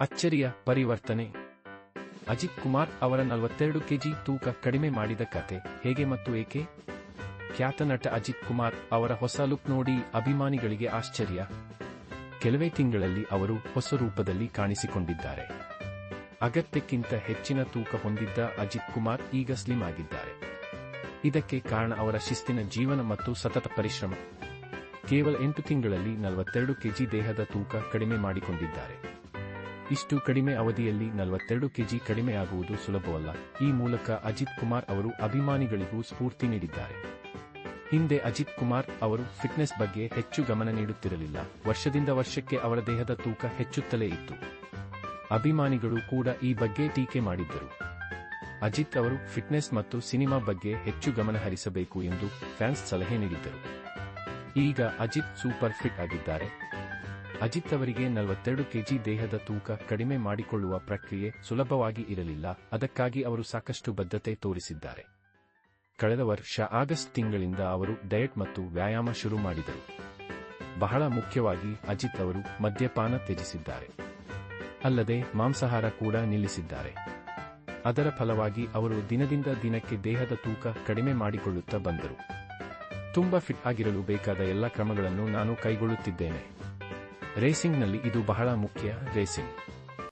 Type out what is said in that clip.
ಅಚ್ಚರಿಯ ಪರಿವರ್ತನೆ. ಅಜಿತ್ ಕುಮಾರ್ ಅವರ ನಲವತ್ತೆರಡು ಕೆಜಿ ತೂಕ ಕಡಿಮೆ ಮಾಡಿದ ಕತೆ. ಹೇಗೆ ಮತ್ತು ಏಕೆ? ಖ್ಯಾತ ನಟ ಅಜಿತ್ ಕುಮಾರ್ ಅವರ ಹೊಸ ಲುಕ್ ನೋಡಿ ಅಭಿಮಾನಿಗಳಿಗೆ ಆಶ್ಚರ್ಯ. ಕೆಲವೇ ತಿಂಗಳಲ್ಲಿ ಅವರು ಹೊಸ ರೂಪದಲ್ಲಿ ಕಾಣಿಸಿಕೊಂಡಿದ್ದಾರೆ. ಅಗತ್ಯಕ್ಕಿಂತ ಹೆಚ್ಚಿನ ತೂಕ ಹೊಂದಿದ್ದ ಅಜಿತ್ ಕುಮಾರ್ ಈಗ ಸ್ಲಿಮ್ ಆಗಿದ್ದಾರೆ. ಇದಕ್ಕೆ ಕಾರಣ ಅವರ ಶಿಸ್ತಿನ ಜೀವನ ಮತ್ತು ಸತತ ಪರಿಶ್ರಮ. ಕೇವಲ ಎಂಟು ತಿಂಗಳಲ್ಲಿ ನಲವತ್ತೆರಡು ಕೆಜಿ ದೇಹದ ತೂಕ ಕಡಿಮೆ ಮಾಡಿಕೊಂಡಿದ್ದಾರೆ. ಇಷ್ಟು ಕಡಿಮೆ ಅವಧಿಯಲ್ಲಿ ನಲವತ್ತೆರಡು ಕೆಜಿ ಕಡಿಮೆಯಾಗುವುದು ಸುಲಭವಲ್ಲ. ಈ ಮೂಲಕ ಅಜಿತ್ ಕುಮಾರ್ ಅವರು ಅಭಿಮಾನಿಗಳಿಗೂ ಸ್ಫೂರ್ತಿ ನೀಡಿದ್ದಾರೆ. ಹಿಂದೆ ಅಜಿತ್ ಕುಮಾರ್ ಅವರು ಫಿಟ್ನೆಸ್ ಬಗ್ಗೆ ಹೆಚ್ಚು ಗಮನ ನೀಡುತ್ತಿರಲಿಲ್ಲ. ವರ್ಷದಿಂದ ವರ್ಷಕ್ಕೆ ಅವರ ದೇಹದ ತೂಕ ಹೆಚ್ಚುತ್ತಲೇ ಇತ್ತು. ಅಭಿಮಾನಿಗಳು ಕೂಡ ಈ ಬಗ್ಗೆ ಟೀಕೆ ಮಾಡಿದ್ದರು. ಅಜಿತ್ ಅವರು ಫಿಟ್ನೆಸ್ ಮತ್ತು ಸಿನಿಮಾ ಬಗ್ಗೆ ಹೆಚ್ಚು ಗಮನ ಹರಿಸಬೇಕು ಎಂದು ಫ್ಯಾನ್ಸ್ ಸಲಹೆ ನೀಡಿದ್ದರು. ಈಗ ಅಜಿತ್ ಸೂಪರ್ ಫಿಟ್ ಆಗಿದ್ದಾರೆ. ಅಜಿತ್ ಅವರಿಗೆ ನಲವತ್ತೆರಡು ಕೆಜಿ ದೇಹದ ತೂಕ ಕಡಿಮೆ ಮಾಡಿಕೊಳ್ಳುವ ಪ್ರಕ್ರಿಯೆ ಸುಲಭವಾಗಿ ಇರಲಿಲ್ಲ. ಅದಕ್ಕಾಗಿ ಅವರು ಸಾಕಷ್ಟು ಬದ್ಧತೆ ತೋರಿಸಿದ್ದಾರೆ. ಕಳೆದ ವರ್ಷ ಆಗಸ್ಟ್ ತಿಂಗಳಿಂದ ಅವರು ಡಯಟ್ ಮತ್ತು ವ್ಯಾಯಾಮ ಶುರು ಮಾಡಿದರು. ಬಹಳ ಮುಖ್ಯವಾಗಿ ಅಜಿತ್ ಅವರು ಮದ್ಯಪಾನ ತ್ಯಜಿಸಿದ್ದಾರೆ. ಅಲ್ಲದೆ ಮಾಂಸಾಹಾರ ಕೂಡ ನಿಲ್ಲಿಸಿದ್ದಾರೆ. ಅದರ ಫಲವಾಗಿ ಅವರು ದಿನದಿಂದ ದಿನಕ್ಕೆ ದೇಹದ ತೂಕ ಕಡಿಮೆ ಮಾಡಿಕೊಳ್ಳುತ್ತಾ ಬಂದರು. ತುಂಬಾ ಫಿಟ್ ಆಗಿರಲು ಬೇಕಾದ ಎಲ್ಲ ಕ್ರಮಗಳನ್ನು ನಾನು ಕೈಗೊಳ್ಳುತ್ತಿದ್ದೇನೆ. ರೇಸಿಂಗ್ನಲ್ಲಿ ಇದು ಬಹಳ ಮುಖ್ಯ ರೇಸಿಂಗ್